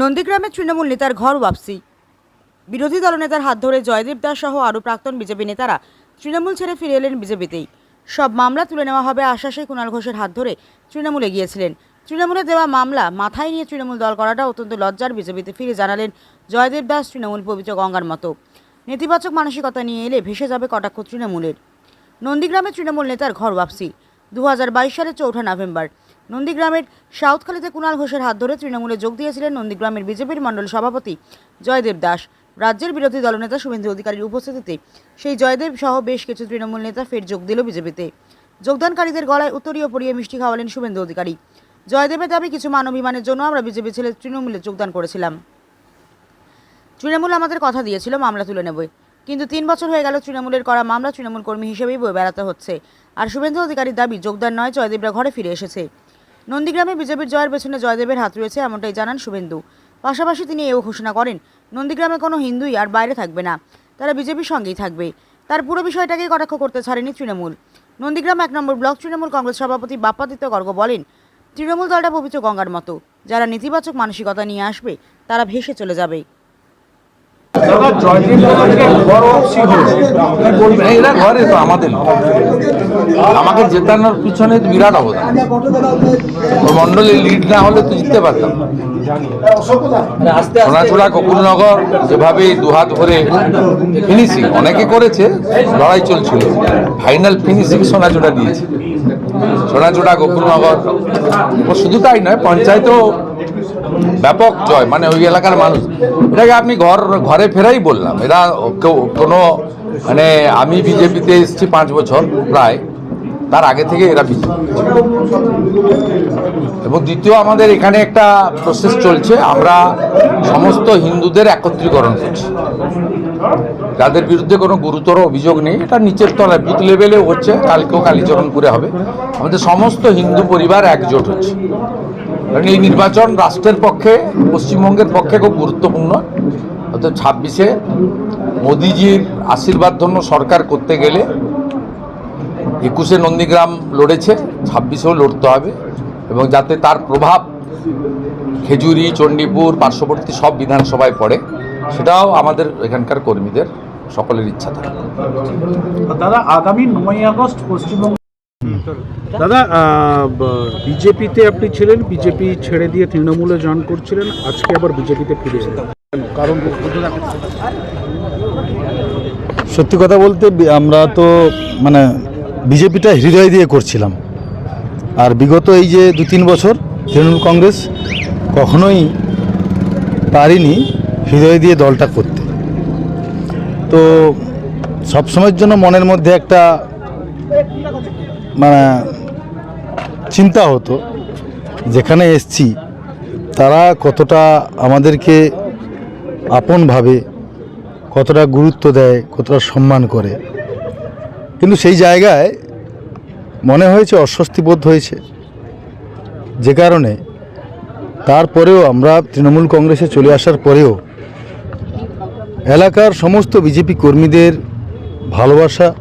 নন্দীগ্রামে তৃণমূল নেতার ঘর ওয়াপসি। বিরোধী দলনেতার হাত ধরে জয়দেব দাস সহ আরও প্রাক্তন বিজেপি নেতারা তৃণমূল ছেড়ে ফিরে এলেন বিজেপিতেই। সব মামলা তুলে নেওয়া হবে আশ্বাসে কুণাল ঘোষের হাত ধরে তৃণমূলে গিয়েছিলেন তৃণমূলে দেওয়া মামলা মাথায় নিয়ে তৃণমূল দল করাটা অত্যন্ত লজ্জার, বিজেপিতে ফিরে জানালেন জয়দেব দাস তৃণমূল পবিত্র গঙ্গার মতো। নেতিবাচক মানসিকতা নিয়ে এলে ভেসে যাবে কটাক্ষ তৃণমূলের। নন্দীগ্রামে তৃণমূল নেতার ঘর ওয়াপসি। দু হাজার বাইশ সালের চৌঠা নভেম্বর। নন্দীগ্রামের সাউথখালিতে কুণাল ঘোষের হাত ধরে তৃণমূলে যোগ দিয়েছিলেন নন্দীগ্রামের বিজেপির মণ্ডল সভাপতি জয়দেব দাস। রাজ্যের বিরোধী দলনেতা শুভেন্দু অধিকারীর উপস্থিতিতে সেই জয়দেব সহ বেশ কিছু তৃণমূল নেতা ফের যোগ দিল বিজেপিতে। যোগদানকারীদের গলায় উত্তরীয় পরিয়ে মিষ্টি খাওয়ালেন শুভেন্দু অধিকারী। জয়দেবের দাবি, কিছু মানবিমানের জন্য আমরা বিজেপি ছেলে তৃণমূলে যোগদান করেছিলাম। তৃণমূল আমাদের কথা দিয়েছিল, মামলা তুলে নেবে। কিন্তু তিন বছর হয়ে গেল তৃণমূলের করা মামলা তৃণমূল কর্মী হিসেবেই বয়ে বেড়াতে হচ্ছে। আর শুভেন্দু অধিকারীর দাবি, যোগদান নয়, জয়দেবরা ঘরে ফিরে এসেছে। নন্দীগ্রামে বিজেপির জয়ের পেছনে জয়দেবের হাত রয়েছে এমনটাই জানান শুভেন্দু। পাশাপাশি তিনি এও ঘোষণা করেন, নন্দীগ্রামে কোনো হিন্দুই আর বাইরে থাকবে না, তারা বিজেপির সঙ্গেই থাকবে। তার পুরো বিষয়টাকেই কটাক্ষ করতে ছাড়েনি তৃণমূল। নন্দীগ্রাম এক নম্বর ব্লক তৃণমূল কংগ্রেস সভাপতি বাপ্পাদিত্য গর্গ বলেন, তৃণমূল দলটা পবিত্র গঙ্গার মতো। যারা নেতিবাচক মানসিকতা নিয়ে আসবে, তারা ভেসে চলে যাবে। দাদা জয়দীপ দাদাকে অপসি হলো এরা ঘরে তো আমাদের। আমাকে জেতানোর পিছনে বিরাট অবদান। মন্ডলে লিড না হলে তো জিততে পারতাম সোনাচূড়া গোকুলনগর যেভাবে দুহাত ভরে ফিনিশিং অনেকে করেছে লড়াই চলছিল। ফাইনাল ফিনিশিং সোনাচূড়া দিয়েছে। সোনাচূড়া গোকুলনগর ও শুধু তাই নয় পঞ্চায়েতও ব্যাপক জয় মানে ওই এলাকার মানুষ। এটাকে আপনি ঘর, ঘরে ফেরাই বললাম। এরা কেউ, কোনো মানে আমি বিজেপিতে এসেছি পাঁচ বছর প্রায়। তার আগে থেকে এরা বিজেপি। এবং দ্বিতীয়, আমাদের এখানে একটা প্রসেস চলছে। আমরা সমস্ত হিন্দুদের একত্রীকরণ করছি। যাদের বিরুদ্ধে কোনো গুরুতর অভিযোগ নেই, এটা নিচের তলায়, বুথ লেভেলেও হচ্ছে। কালকেও কালীচরণপুরে হবে। আমাদের সমস্ত হিন্দু পরিবার একজোট হচ্ছে। কারণ এই নির্বাচন রাষ্ট্রের পক্ষে, পশ্চিমবঙ্গের পক্ষে খুব গুরুত্বপূর্ণ। অর্থাৎ ছাব্বিশে মোদিজির আশীর্বাদ ধন্য সরকার করতে গেলে একুশে নন্দীগ্রাম লড়েছে, ছাব্বিশেও লড়তে হবে এবং যাতে তার প্রভাব খেজুরি, চণ্ডীপুর, পার্শ্ববর্তী সব বিধানসভায় পড়ে, সেটাও আমাদের এখানকার কর্মীদের সকলের ইচ্ছা থাকে। দাদা, আগামী নয় আগস্ট পশ্চিমবঙ্গ দাদা বিজেপিতে আপনি ছিলেন বিজেপি ছেড়ে দিয়ে তৃণমূলে জয়েন করছিলেন আজকে আবার বিজেপিতে ফিরে কারণ সত্যি কথা বলতে আমরা তো মানে বিজেপিটা হৃদয় দিয়ে করছিলাম। আর বিগত এই যে দু তিন বছর তৃণমূল কংগ্রেস কখনোই পারিনি হৃদয় দিয়ে দলটা করতে। তো সবসময়ের জন্য মনের মধ্যে একটা মানে চিন্তা হতো, যেখানে এসছি, তারা কতটা আমাদেরকে আপন ভাবে, কতটা গুরুত্ব দেয়, কতটা সম্মান করে। কিন্তু সেই জায়গায় মনে হয়েছে অস্বস্তি বোধ হয়েছে। যে কারণে তারপরেও আমরা তৃণমূল কংগ্রেসে চলে আসার পরেও এলাকার সমস্ত বিজেপি কর্মীদের ভালোবাসা,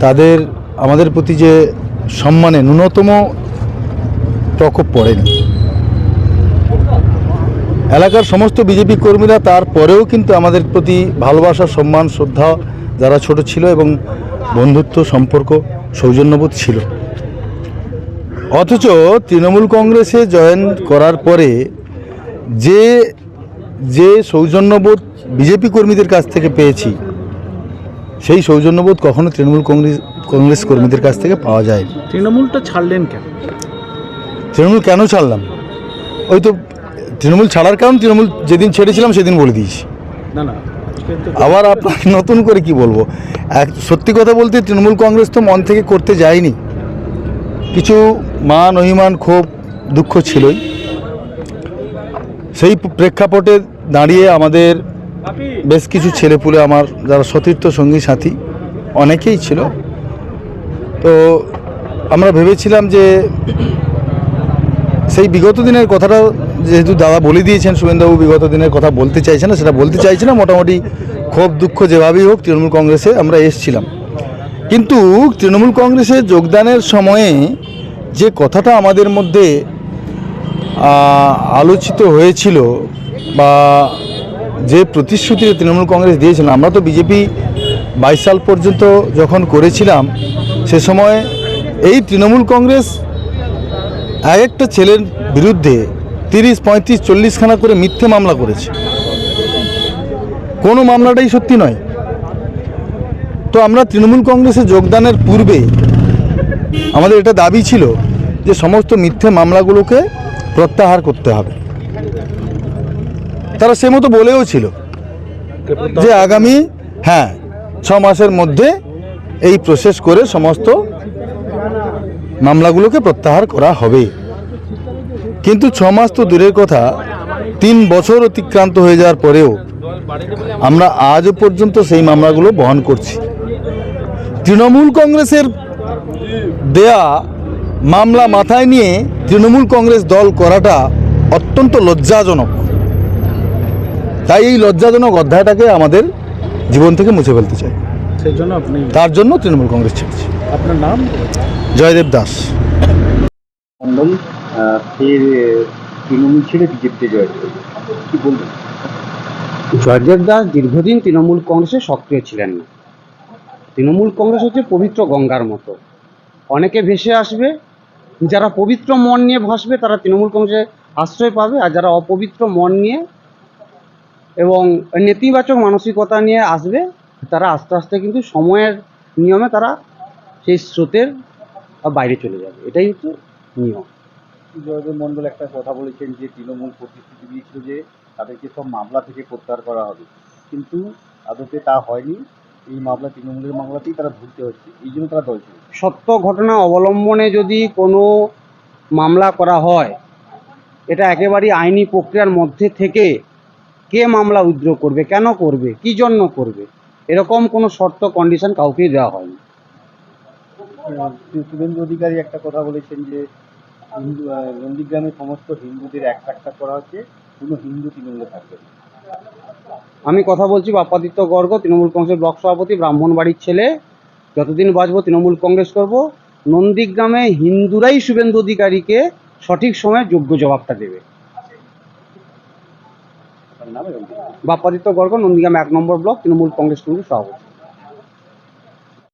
তাদের আমাদের প্রতি যে সম্মানে ন্যূনতম প্রকোপ পড়েনি। এলাকার সমস্ত বিজেপি কর্মীরা তারপরেও কিন্তু আমাদের প্রতি ভালোবাসা, সম্মান, শ্রদ্ধা যারা ছোট ছিল এবং বন্ধুত্ব, সম্পর্ক, সৌজন্যবোধ ছিল। অথচ তৃণমূল কংগ্রেসে জয়েন করার পরে যে যে সৌজন্যবোধ বিজেপি কর্মীদের কাছ থেকে পেয়েছি, সেই সৌজন্যবোধ কখনো তৃণমূল কংগ্রেস কংগ্রেস কর্মীদের কাছ থেকে পাওয়া যায় তৃণমূলটা ছাড়লেন কেন? তৃণমূল কেন ছাড়লাম? ওই তো তৃণমূল ছাড়ার কারণ তৃণমূল যেদিন ছেড়েছিলাম সেদিন বলে দিয়েছি। না না আবার আপনাকে নতুন করে কি বলব? এক সত্যি কথা বলতে তৃণমূল কংগ্রেস তো মন থেকে করতে যায়নি। কিছু মান অভিমান ক্ষোভ দুঃখ ছিলই। সেই প্রেক্ষাপটে দাঁড়িয়ে আমাদের বেশ কিছু ছেলেপুলে আমার যারা সতীর্থ সঙ্গী সাথী অনেকেই ছিল। তো আমরা ভেবেছিলাম যে সেই বিগত দিনের কথাটা যেহেতু দাদা বলে দিয়েছেন, শুভেন্দুবাবু বিগত দিনের কথা বলতে চাইছে না, সেটা বলতে চাইছে না। মোটামুটি ক্ষোভ, দুঃখ যেভাবেই হোক, তৃণমূল কংগ্রেসে আমরা এসছিলাম। কিন্তু তৃণমূল কংগ্রেসে যোগদানের সময়ে যে কথাটা আমাদের মধ্যে আলোচিত হয়েছিল বা যে প্রতিশ্রুতি তৃণমূল কংগ্রেস দিয়েছিল, আমরা তো বিজেপি বাইশ সাল পর্যন্ত যখন করেছিলাম সে সময় এই তৃণমূল কংগ্রেস এক একটা ছেলের বিরুদ্ধে তিরিশ, পঁয়ত্রিশ, চল্লিশখানা করে মিথ্যে মামলা করেছে। কোনো মামলাটাই সত্যি নয়। তো আমরা তৃণমূল কংগ্রেসে যোগদানের পূর্বে আমাদের এটা দাবি ছিল যে সমস্ত মিথ্যে মামলাগুলোকে প্রত্যাহার করতে হবে। তারা সে মতো বলেও ছিল যে আগামী হ্যাঁ ছ মাসের মধ্যে এই প্রসেস করে সমস্ত মামলাগুলোকে প্রত্যাহার করা হবে। কিন্তু ছ মাস তো দূরের কথা, তিন বছর অতিক্রান্ত হয়ে যাওয়ার পরেও আমরা আজও পর্যন্ত সেই মামলাগুলো বহন করছি। তৃণমূল কংগ্রেসের দেয়া মামলা মাথায় নিয়ে তৃণমূল কংগ্রেস দল করাটা অত্যন্ত লজ্জাজনক। তাই এই লজ্জাজনক অধ্যায়টাকে আমাদের জীবন থেকে মুছে ফেলতে চাই। সেই জন্য আপনি তার জন্য তৃণমূল কংগ্রেস ছেড়েছে। আপনার নাম? জয়দেব দাস। মন্ডল ফের তৃণমূল ছেড়ে বিজেপিতে জয় কি বলবেন? জয়দেব দাস দীর্ঘদিন তৃণমূল কংগ্রেসে সক্রিয় ছিলেন না। তৃণমূল কংগ্রেস হচ্ছে পবিত্র গঙ্গার মতো। অনেকে ভেসে আসবে যারা পবিত্র মন নিয়ে ভাসবে তারা তৃণমূল কংগ্রেসে আশ্রয় পাবে আর যারা অপবিত্র মন নিয়ে এবং নেতিবাচক মানসিকতা নিয়ে আসবে তারা আস্তে আস্তে কিন্তু সময়ের নিয়মে তারা সেই স্রোতের বাইরে চলে যাবে। এটাই হচ্ছে নিয়ম। জয়দেব মন্ডল একটা কথা বলেছেন যে তৃণমূল প্রতিশ্রুতি দিয়েছিল যে তাদেরকে সব মামলা থেকে প্রত্যাহার করা হবে। কিন্তু আদতে তা হয়নি। এই মামলা তৃণমূলের মামলাতেই তারা ভুগতে হচ্ছে। এই জন্য তারা দল সত্য ঘটনা অবলম্বনে যদি কোনো মামলা করা হয় এটা একেবারেই আইনি প্রক্রিয়ার মধ্যে থেকে কে মামলা উইথড্র করবে কেন করবে কি জন্য করবে? এরকম কোনো শর্ত কন্ডিশন কাউকেই দেওয়া হয়নি। শুভেন্দু অধিকারী একটা কথা বলেছেন যে হিন্দু আহ, নন্দীগ্রামে সমস্ত হিন্দুদের এক একটা করা হচ্ছে কোনো হিন্দু তৃণমূলে থাকবে। আমি কথা বলছি বাপ্পাদিত্য গর্গ তৃণমূল কংগ্রেসের ব্লক সভাপতি ব্রাহ্মণবাড়ির ছেলে। যতদিন বাঁচবো তৃণমূল কংগ্রেস করব। নন্দীগ্রামে হিন্দুরাই শুভেন্দু অধিকারীকে সঠিক সময়ে যোগ্য জবাবটা দেবে। বাপ্পাদিত্য গর্গ নন্দীগ্রাম এক নম্বর ব্লক তৃণমূল কংগ্রেস কমিটির সভাপতি।